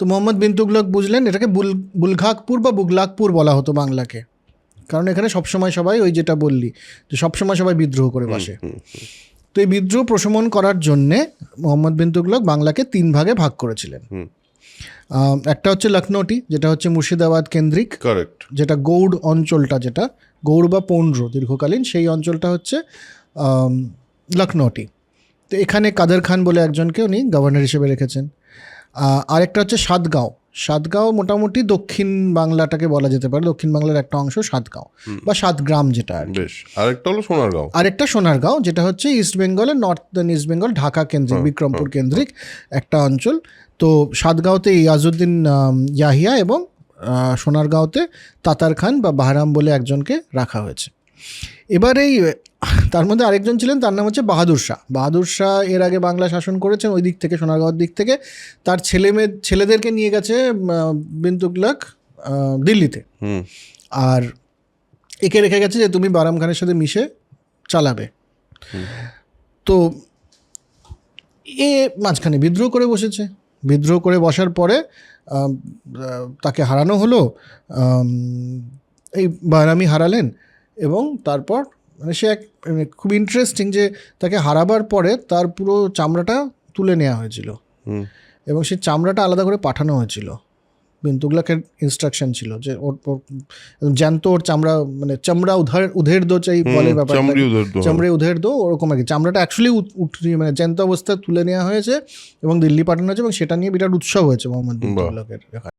তো মোহাম্মদ বিন তুগলক বুঝলেন এটাকে বুল বুলঘাকপুর বা বুগলাকপুর বলা হতো বাংলাকে। কারণ এখানে সবসময় সবাই ওই যেটা বললি যে সবসময় সবাই বিদ্রোহ করে বসে। তো এই বিদ্রোহ প্রশমন করার জন্যে মোহাম্মদ বিন তুগলক বাংলাকে তিন ভাগে ভাগ করেছিলেন। একটা হচ্ছে লখনৌটি যেটা হচ্ছে মুর্শিদাবাদ কেন্দ্রিক কারেক্ট যেটা গৌড় অঞ্চলটা যেটা গৌড় বা পৌন্ড্র দীর্ঘকালীন সেই অঞ্চলটা হচ্ছে লখনৌটি। তো এখানে কাদের খান বলে একজনকে উনি গভর্নর হিসেবে রেখেছেন। আরেকটা হচ্ছে সাতগাঁও। সাতগাঁও মোটামুটি দক্ষিণ বাংলাটাকে বলা যেতে পারে। দক্ষিণ বাংলার একটা অংশ সাতগাঁও বা সাতগ্রাম যেটা আর বেশ আরেকটা হলো সোনারগাঁও। আরেকটা সোনারগাঁও যেটা হচ্ছে ইস্ট বেঙ্গলের নর্থ ইস্ট বেঙ্গল ঢাকা কেন্দ্রিক বিক্রমপুর কেন্দ্রিক একটা অঞ্চল। তো সাতগাঁওতে ইয়াজউদ্দিন ইয়াহিয়া এবং সোনারগাঁওতে তাতার খান বা বাহারাম বলে একজনকে রাখা হয়েছে। এবার এই তার মধ্যে আরেকজন ছিলেন তার নাম হচ্ছে বাহাদুর শাহ। বাহাদুর শাহ এর আগে বাংলা শাসন করেছেন ওই দিক থেকে সোনারগাঁওর দিক থেকে। তার ছেলে মেয়ে ছেলেদেরকে নিয়ে গেছে বিন তুগলক আহ, দিল্লিতে। আর একে রেখে গেছে যে তুমি বারাম খানের সাথে মিশে চালাবে। তো এ মাঝখানে বিদ্রোহ করে বসেছে। বিদ্রোহ করে বসার পরে তাকে হারানো হলো এই বারামি হারালেন এবং তারপর মানে সে এক মানে খুব ইন্টারেস্টিং যে তাকে হারাবার পরে তার পুরো চামড়াটা তুলে নেওয়া হয়েছিল। এবং সেই চামড়াটা আলাদা করে পাঠানো হয়েছিল। বিন্তুগুলাকের ইনস্ট্রাকশন ছিল যে ওর জ্যান্ত ওর চামড়া মানে চামড়া উধার উধের দো চাই বলে ব্যাপারটা। চামড়ি উধের দো ওরকম আর কি। চামড়াটা অ্যাকচুয়ালি মানে জ্যান্ত অবস্থায় তুলে নেওয়া হয়েছে এবং দিল্লি পাঠানো হয়েছে এবং সেটা নিয়ে বিরাট উৎসব হয়েছে মোহাম্মদ বিন বাহ। তুগলকের।